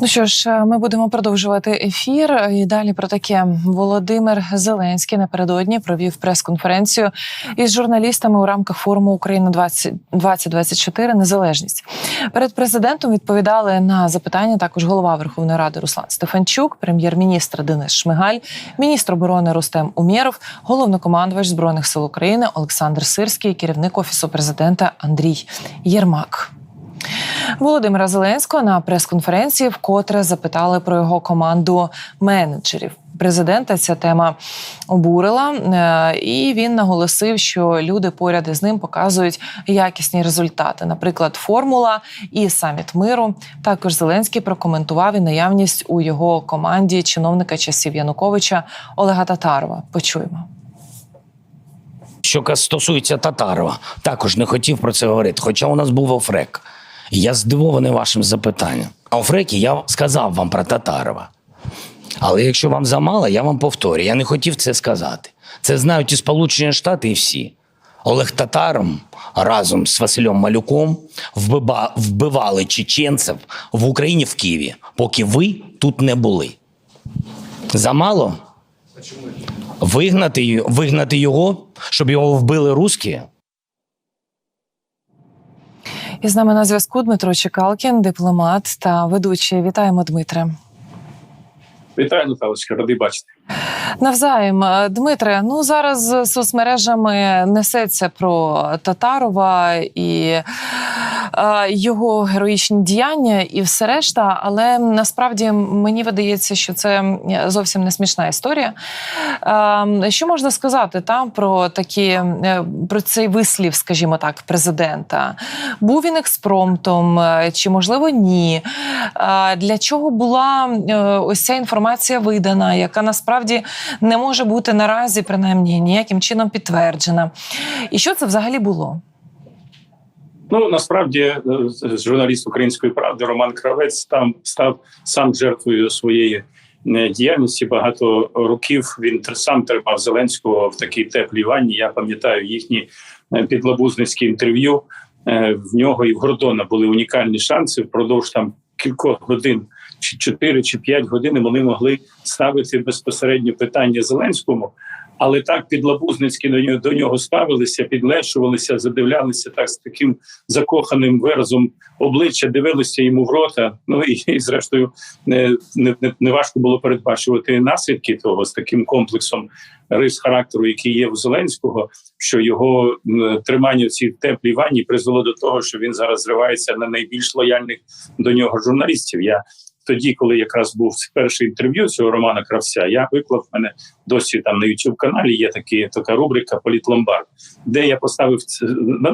Ну що ж, е, ми будемо продовжувати ефір. І далі про таке Володимир Зеленський напередодні провів прес-конференцію із журналістами у рамках форуму Україна 20 2024 Незалежність. Перед президентом відповідали на запитання також голова Верховної Ради Руслан Стефанчук, прем'єр-міністр Денис Шмигаль, міністр оборони Рустем Умєров, головнокомандувач збройних сил України Олександр Сирський, керівник офісу президента Андрій Єрмак. Володимира Зеленського на прес-конференції вкотре запитали про його команду менеджерів. Президента ця тема обурила, е, і він наголосив, що люди поряд із ним показують якісні результати. Наприклад, формула і саміт миру. Також Зеленський прокоментував і наявність у його команді чиновника часів Януковича Олега Татарова. Почуємо. Що стосується Татарова, також не хотів про це говорити. Хоча у нас був Офрек. Я здивований вашим запитанням. А Офрекі я сказав вам про Татарова. Але якщо вам замало, я вам повторю. Я не хотів це сказати. Це знають і Сполучені Штати, і всі. Олег Татаром разом з Василем Малюком вбива- вбивали чеченців в Україні в Києві, поки ви тут не були. Замало? Вигнати, вигнати його, щоб його вбили русські? І з нами на зв'язку Дмитро Чекалкін, дипломат та ведучий. Вітаємо, Дмитре. Вітаю, Наталочка, радий бачити. Навзаєм, Е, Дмитре, ну зараз соцмережами несеться про Татарова і е, його героїчні діяння, і все решта. Але насправді мені видається, що це зовсім не смішна історія. Е, що можна сказати там про такі е, про цей вислів, скажімо так, президента? Був він експромтом, е, чи можливо ні? Е, для чого була ось ця інформація видана, яка насправді не може бути наразі, принаймні, ніяким чином підтверджена. І що це взагалі було? Ну насправді е, журналіст української правди Роман Кравець там став сам жертвою своєї е, діяльності. Багато років він сам тримав Зеленського в такій теплій ванні. Я пам'ятаю їхні е, підлабузницькі інтерв'ю. В нього і в Гордона були унікальні шанси впродовж там кількох годин, чи 4 чи 5 годин вони могли ставити безпосередньо питання Зеленському. Але так підлабузницьки до нього до нього ставилися, підлещувалися, задивлялися так з таким закоханим виразом обличчя, дивилися йому в рота. Ну і, і зрештою не, не, не важко було передбачувати наслідки того з таким комплексом рис характеру, який є у Зеленського, що його тримання в цій теплій ванні призвело до того, що він зараз зривається на найбільш лояльних до нього журналістів. Я тоді, коли якраз був перше інтерв'ю цього Романа Кравця, я виклав в мене досі там на youtube каналі. Є такі така рубрика Політломбард, де я поставив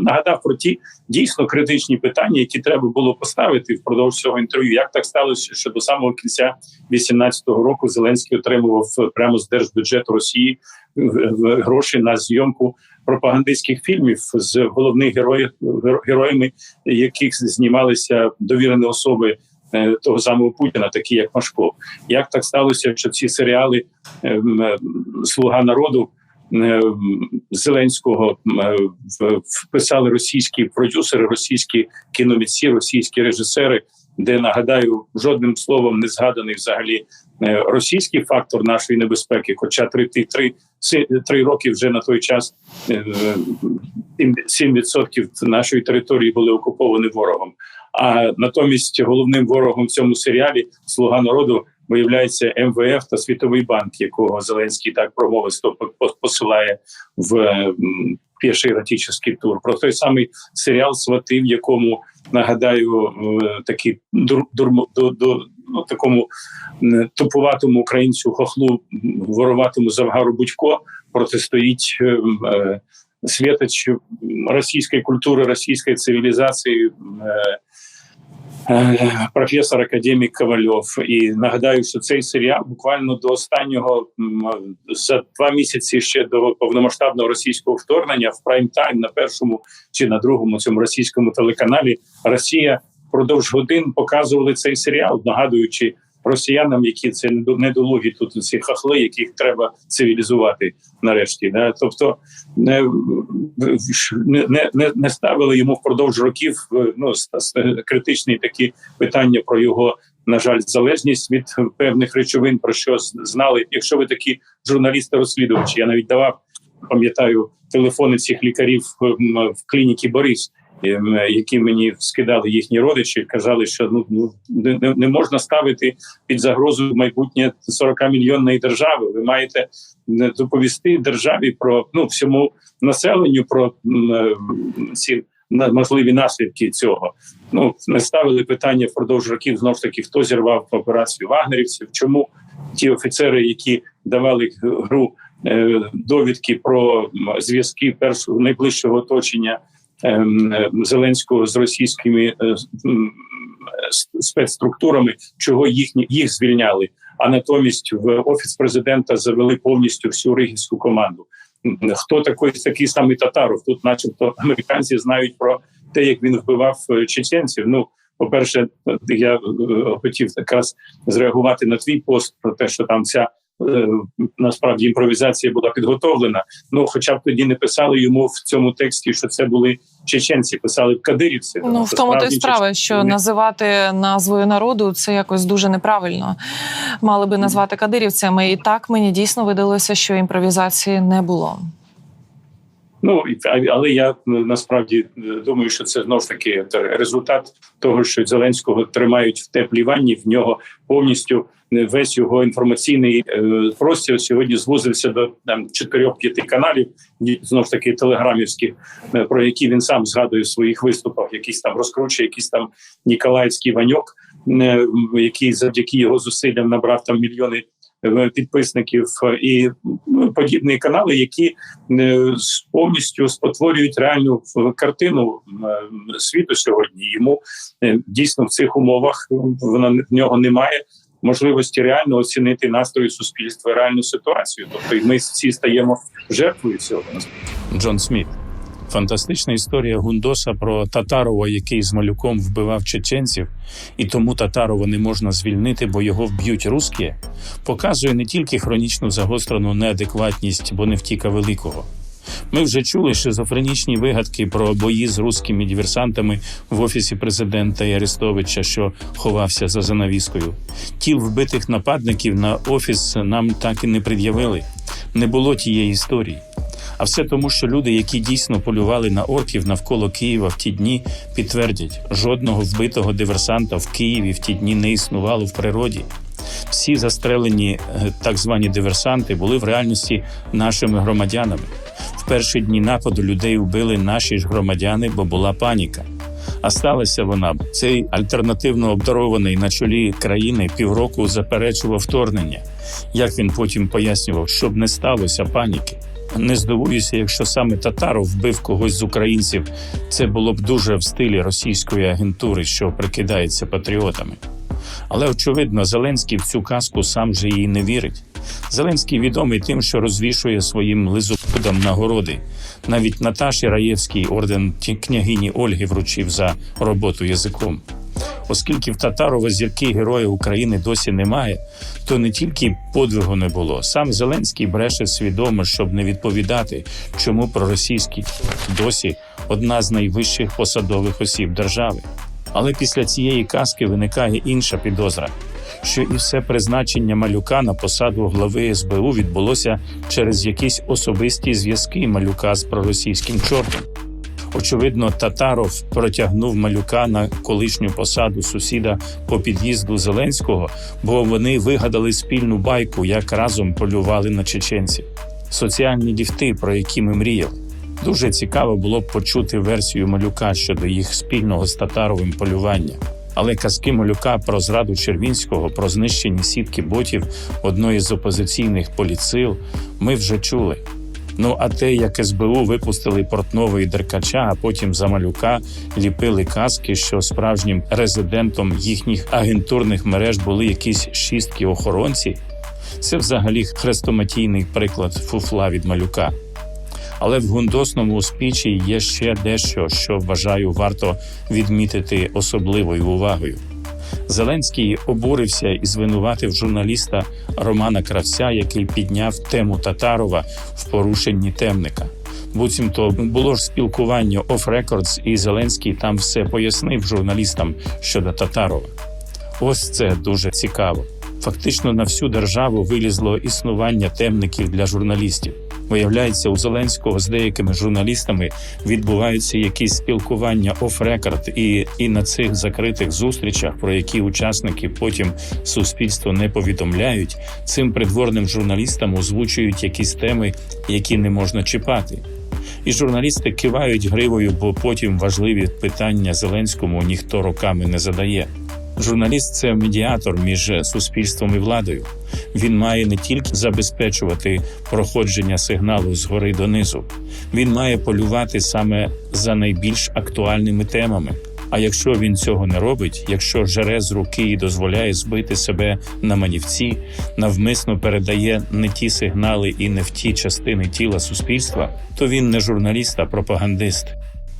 нагадав про ті дійсно критичні питання, які треба було поставити впродовж цього інтерв'ю. Як так сталося, що до самого кінця 18-го року Зеленський отримував прямо з держбюджету Росії в- в- гроші на зйомку пропагандистських фільмів з головних героїв героями, яких знімалися довірені особи е, того самого Путіна, такі як Машков. Як так сталося, що ці серіали ем, е, Слуга народу е, Зеленського е, вписали російські продюсери, російські кіномітці, російські режисери, де нагадаю, жодним словом не згаданий взагалі е, російський фактор нашої небезпеки. Хоча три три, три, роки вже на той час е, сім- 7% нашої території були окуповані ворогом. А натомість головним ворогом в цьому серіалі Слуга народу виявляється МВФ та Світовий банк, якого Зеленський так промовисто по- посилає в перший еротичний тур. Про той самий серіал Свати, в якому нагадаю е, такий дур, дурмо- до, до ну, такому тупуватому українцю хохлу, вороватому завгару Будько протистоїть. е, е, Світоч російської культури, російської цивілізації, е, е, професор академік Ковальов. І нагадаю, що цей серіал буквально до останнього за два місяці ще до повномасштабного російського вторгнення в прайм-тайм на першому чи на другому цьому російському телеканалі Росія впродовж годин показували цей серіал, нагадуючи росіянам, які це недо- недолугі тут ці хахли, яких треба цивілізувати нарешті. Тобто не, не, не, ставили йому впродовж років е, ну, критичні такі питання про його на жаль, залежність від певних речовин, про що знали. Якщо ви такі журналісти-розслідувачі, я навіть давав, пам'ятаю, телефони цих лікарів ем, в клініці Борис, які мені скидали їхні родичі, казали, що ну ну не, не- можна ставити під загрозу майбутнє 40 мільйонної держави. Ви маєте доповісти державі про ну всьому населенню про е, ці можливі наслідки цього. Ну не ставили питання впродовж років знову ж таки, хто зірвав операцію вагнерівців, чому ті офіцери, які давали гру е, довідки про зв'язки першого найближчого оточення ем, Зеленського з російськими е, с- спецструктурами, чого їхні їх звільняли. А натомість в офіс президента завели повністю всю ригівську команду. Хто такий такий самий татаров? Тут, начебто, американці знають про те, як він вбивав е, чеченців. Ну, по-перше, я е, хотів якраз зреагувати на твій пост про те, що там ця е, насправді імпровізація була підготовлена. Ну, хоча б тоді не писали йому в цьому тексті, що це були чеченці, писали кадирівці. Ну в тому то й справа, що називати назвою народу це якось дуже неправильно. Мали би назвати кадирівцями. І так мені дійсно видалося, що імпровізації не було. Ну але я е, насправді е, думаю, що це знову ж таки результат того, що Зеленського тримають в теплій ванні. В нього повністю е, весь його інформаційний е, простір сьогодні звузився до там чотирьох-п'яти каналів, і, знову ж таки телеграмівських, е, про які він сам згадує в своїх виступах. Якийсь там розкручує, якийсь там Ніколаївський ваньок, е, який завдяки його зусиллям набрав там мільйони е, підписників е, і ну, подібні канали, які е, повністю спотворюють реальну е, картину е, світу сьогодні. Йому е, дійсно в цих умовах е, вона в нього немає можливості реально оцінити настрої суспільства, реальну ситуацію. Тобто, ми всі стаємо жертвою цього. Джон Сміт. Фантастична історія Гундоса про Татарова, який з малюком вбивав чеченців, і тому Татарова не можна звільнити, бо його вб'ють русські, показує не тільки хронічну загострену неадекватність Боневтіка Великого. Ми вже чули шизофренічні вигадки про бої з руськими диверсантами в офісі президента і Арестовича, що ховався за занавіскою. Тіл вбитих нападників на офіс нам так і не пред'явили. Не було тієї історії. А все тому, що люди, які дійсно полювали на орків навколо Києва в ті дні, підтвердять, жодного вбитого диверсанта в Києві в ті дні не існувало в природі. Всі застрелені е, так звані диверсанти були в реальності нашими громадянами. Перші дні нападу людей вбили наші ж громадяни, бо була паніка. А сталася вона цей альтернативно обдарований на чолі країни півроку заперечував вторгнення. Як він потім пояснював, щоб не сталося паніки. Не здивуюся, якщо саме Татаров вбив когось з українців. Це було б дуже в стилі російської агентури, що прикидається патріотами. Але очевидно, Зеленський в цю казку сам же їй не вірить. Зеленський відомий тим, що розвішує своїм лизопудам нагороди. Навіть Наташі Раєвський орден княгині Ольги вручив за роботу язиком. Оскільки в Татарова зірки Героя України досі немає, то не тільки подвигу не було. Сам Зеленський бреше свідомо, щоб не відповідати, чому проросійський досі одна з найвищих посадових осіб держави. Але після цієї казки виникає інша підозра, що і все призначення малюка на посаду глави СБУ відбулося через якісь особисті зв'язки малюка з проросійським чортом. Очевидно, Татаров протягнув малюка на колишню посаду сусіда по під'їзду Зеленського, бо вони вигадали спільну байку, як разом полювали на чеченців. Соціальні діфти, про які ми мріяли. Дуже цікаво було б почути версію малюка щодо їх спільного з Татаровим полювання. Але казки малюка про зраду Червінського, про знищені сітки ботів одної з опозиційних поліцил ми вже чули. Ну а те, як СБУ випустили Портнового і Деркача, а потім за малюка ліпили казки, що справжнім резидентом їхніх агентурних мереж були якісь шістки охоронці. Це взагалі хрестоматійний приклад фуфла від малюка. Але в гундосному спічі є ще дещо, що вважаю варто відмітити особливою увагою. Зеленський обурився і звинуватив журналіста Романа Кравця, який підняв тему Татарова в порушенні темника. Буцімто було ж спілкування оф рекордс, і Зеленський там все пояснив журналістам щодо Татарова. Ось це дуже цікаво. Фактично на всю державу вилізло існування темників для журналістів. Виявляється, у Зеленського з деякими журналістами відбуваються якісь спілкування оф-рекорд, і, і на цих закритих зустрічах, про які учасники потім суспільство не повідомляють, цим придворним журналістам озвучують якісь теми, які не можна чіпати. І журналісти кивають гривою, бо потім важливі питання Зеленському ніхто роками не задає. Журналіст це медіатор між суспільством і владою. Він має не тільки забезпечувати проходження сигналу згори донизу, він має полювати саме за найбільш актуальними темами. А якщо він цього не робить, якщо жере з руки і дозволяє збити себе на манівці, навмисно передає не ті сигнали і не в ті частини тіла суспільства, то він не журналіст, а пропагандист.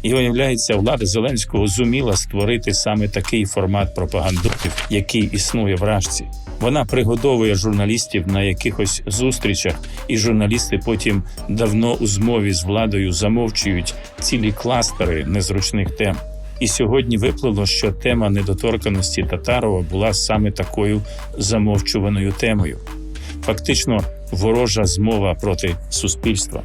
І виявляється, влада Зеленського зуміла створити саме такий формат пропагандистів, який існує в Рашці. Вона пригодовує журналістів на якихось зустрічах, і журналісти потім давно у змові з владою замовчують цілі кластери незручних тем. І сьогодні виплило, що тема недоторканості Татарова була саме такою замовчуваною темою. Фактично, ворожа змова проти суспільства.